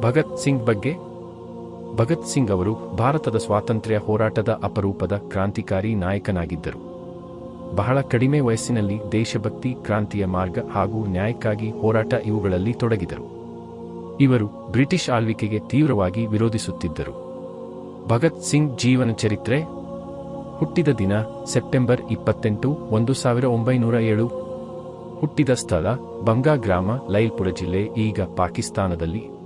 ಭಗತ್ ಸಿಂಗ್ ಬಗ್ಗೆ? ಭಗತ್ ಸಿಂಗ್ ಅವರು ಭಾರತದ ಸ್ವಾತಂತ್ರ್ಯ ಹೋರಾಟದ ಅಪರೂಪದ ಕ್ರಾಂತಿಕಾರಿ ನಾಯಕನಾಗಿದ್ದರು. ಬಹಳ ಕಡಿಮೆ ವಯಸ್ಸಿನಲ್ಲಿ ದೇಶಭಕ್ತಿ, ಕ್ರಾಂತಿಯ ಮಾರ್ಗ ಹಾಗೂ ನ್ಯಾಯಕ್ಕಾಗಿ ಹೋರಾಟ ಇವುಗಳಲ್ಲಿ ತೊಡಗಿದರು. ಇವರು ಬ್ರಿಟಿಷ್ ಆಳ್ವಿಕೆಗೆ ತೀವ್ರವಾಗಿ ವಿರೋಧಿಸುತ್ತಿದ್ದರು. ಭಗತ್ ಸಿಂಗ್ ಜೀವನ ಚರಿತ್ರೆ? ಹುಟ್ಟಿದ ದಿನ, ಸೆಪ್ಟೆಂಬರ್ ಇಪ್ಪತ್ತೆಂಟು, ಒಂದು ಸಾವಿರ ಒಂಬೈನೂರ ಏಳು. ಹುಟ್ಟಿದ ಸ್ಥಳ ಬಂಗಾ ಗ್ರಾಮ ಲೈಲ್ಪುರ ಜಿಲ್ಲೆ, ಈಗ ಪಾಕಿಸ್ತಾನದಲ್ಲಿ.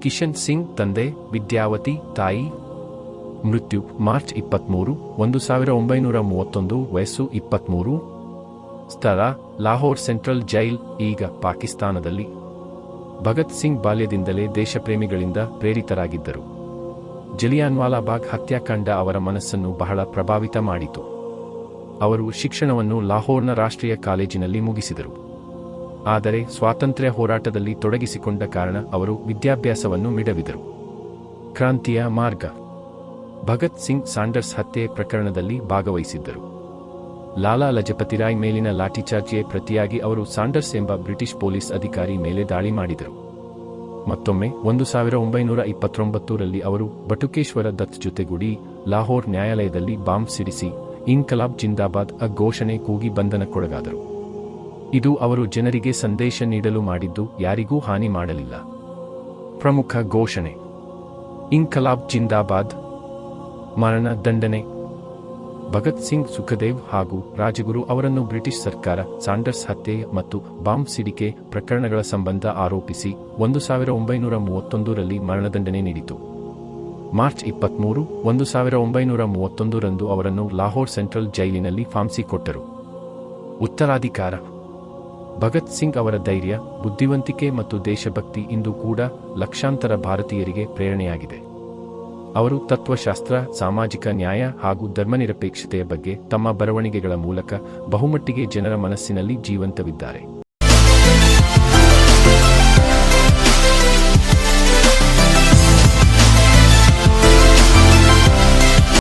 ಕಿಶನ್ ಸಿಂಗ್ ತಂದೆ, ವಿದ್ಯಾವತಿ, ತಾಯಿ. ಮೃತ್ಯು ಮಾರ್ಚ್ ಇಪ್ಪತ್ಮೂರು, ಒಂದು ಸಾವಿರ ಒಂಬೈನೂರ ಮೂವತ್ತೊಂದು, ವಯಸ್ಸು ಇಪ್ಪತ್ಮೂರು. ಸ್ಥಳ, ಲಾಹೋರ್ ಸೆಂಟ್ರಲ್ ಜೈಲ್, ಈಗ ಪಾಕಿಸ್ತಾನದಲ್ಲಿ. ಭಗತ್ ಸಿಂಗ್ ಬಾಲ್ಯದಿಂದಲೇ ದೇಶಪ್ರೇಮಿಗಳಿಂದ ಪ್ರೇರಿತರಾಗಿದ್ದರು. ಜಲಿಯಾನ್ವಾಲಾಬಾಗ್ ಹತ್ಯಾಕಾಂಡ ಅವರ ಮನಸ್ಸನ್ನು ಬಹಳ ಪ್ರಭಾವಿತ ಮಾಡಿತು. ಅವರು ಶಿಕ್ಷಣವನ್ನು ಲಾಹೋರ್ನ ರಾಷ್ಟ್ರೀಯ ಕಾಲೇಜಿನಲ್ಲಿ ಮುಗಿಸಿದರು. ಆದರೆ ಸ್ವಾತಂತ್ರ್ಯ ಹೋರಾಟದಲ್ಲಿ ತೊಡಗಿಸಿಕೊಂಡ ಕಾರಣ ಅವರು ವಿದ್ಯಾಭ್ಯಾಸವನ್ನು ಮಿಡವಿದರು. ಕ್ರಾಂತಿಯ ಮಾರ್ಗ. ಭಗತ್ ಸಿಂಗ್ ಸಾಂಡರ್ಸ್ ಹತ್ಯೆ ಪ್ರಕರಣದಲ್ಲಿ ಭಾಗವಹಿಸಿದ್ದರು. ಲಾಲಾ ಲಜಪತಿ ರಾಯ್ ಮೇಲಿನ ಲಾಠಿಚಾರ್ಜ್ಗೆ ಪ್ರತಿಯಾಗಿ ಅವರು ಸಾಂಡರ್ಸ್ ಎಂಬ ಬ್ರಿಟಿಷ್ ಪೊಲೀಸ್ ಅಧಿಕಾರಿ ಮೇಲೆ ದಾಳಿ ಮಾಡಿದರು. ಮತ್ತೊಮ್ಮೆ ಒಂದು ಸಾವಿರ ಒಂಬೈನೂರ ಇಪ್ಪತ್ತೊಂಬತ್ತರಲ್ಲಿ ಅವರು ಬಟುಕೇಶ್ವರ ದತ್ ಜೊತೆಗೂಡಿ ಲಾಹೋರ್ ನ್ಯಾಯಾಲಯದಲ್ಲಿ ಬಾಂಬ್ ಸಿಡಿಸಿ, ಇನ್ಕಲಾಬ್ ಜಿಂದಾಬಾದ್ ಅಘೋಷಣೆ ಘೋಷಣೆ ಕೂಗಿ ಬಂಧನಕ್ಕೊಳಗಾದರು. ಇದು ಅವರು ಜನರಿಗೆ ಸಂದೇಶ ನೀಡಲು ಮಾಡಿದ್ದು ಯಾರಿಗೂ ಹಾನಿ ಮಾಡಲಿಲ್ಲ. ಪ್ರಮುಖ ಘೋಷಣೆ. ಇನ್ಕಲಾಬ್ ಜಿಂದಾಬಾದ್. ಮರಣ ದಂಡನೆ. ಭಗತ್ ಸಿಂಗ್ ಸುಖದೇವ್ ಹಾಗೂ ರಾಜಗುರು ಅವರನ್ನು ಬ್ರಿಟಿಷ್ ಸರ್ಕಾರ, ಸಾಂಡರ್ಸ್ ಹತ್ಯೆ ಮತ್ತು ಬಾಂಬ್ ಸಿಡಿಕೆ ಪ್ರಕರಣಗಳ ಸಂಬಂಧ ಆರೋಪಿಸಿ ಒಂದು ಸಾವಿರ ಒಂಬೈನೂರ ಮೂವತ್ತೊಂದರಲ್ಲಿ ಮರಣದಂಡನೆ ನೀಡಿತು. ಮಾರ್ಚ್ ಇಪ್ಪತ್ತ್ಮೂರು ಒಂದು ಸಾವಿರ ಒಂಬೈನೂರ ಮೂವತ್ತೊಂದರಂದು ಅವರನ್ನು ಲಾಹೋರ್ ಸೆಂಟ್ರಲ್ ಜೈಲಿನಲ್ಲಿ ಫಾಂಸಿ ಕೊಟ್ಟರು. ಉತ್ತರಾಧಿಕಾರ. ಭಗತ್ ಸಿಂಗ್ ಅವರ ಧೈರ್ಯ, ಬುದ್ಧಿವಂತಿಕೆ ಮತ್ತು ದೇಶಭಕ್ತಿ ಇಂದು ಕೂಡ ಲಕ್ಷಾಂತರ ಭಾರತೀಯರಿಗೆ ಪ್ರೇರಣೆಯಾಗಿದೆ. ಅವರು ತತ್ವಶಾಸ್ತ್ರ, ಸಾಮಾಜಿಕ ನ್ಯಾಯ ಹಾಗೂ ಧರ್ಮನಿರಪೇಕ್ಷತೆಯ ಬಗ್ಗೆ ತಮ್ಮ ಬರವಣಿಗೆಗಳ ಮೂಲಕ ಬಹುಮಟ್ಟಿಗೆ ಜನರ ಮನಸ್ಸಿನಲ್ಲಿ ಜೀವಂತವಿದ್ದಾರೆ.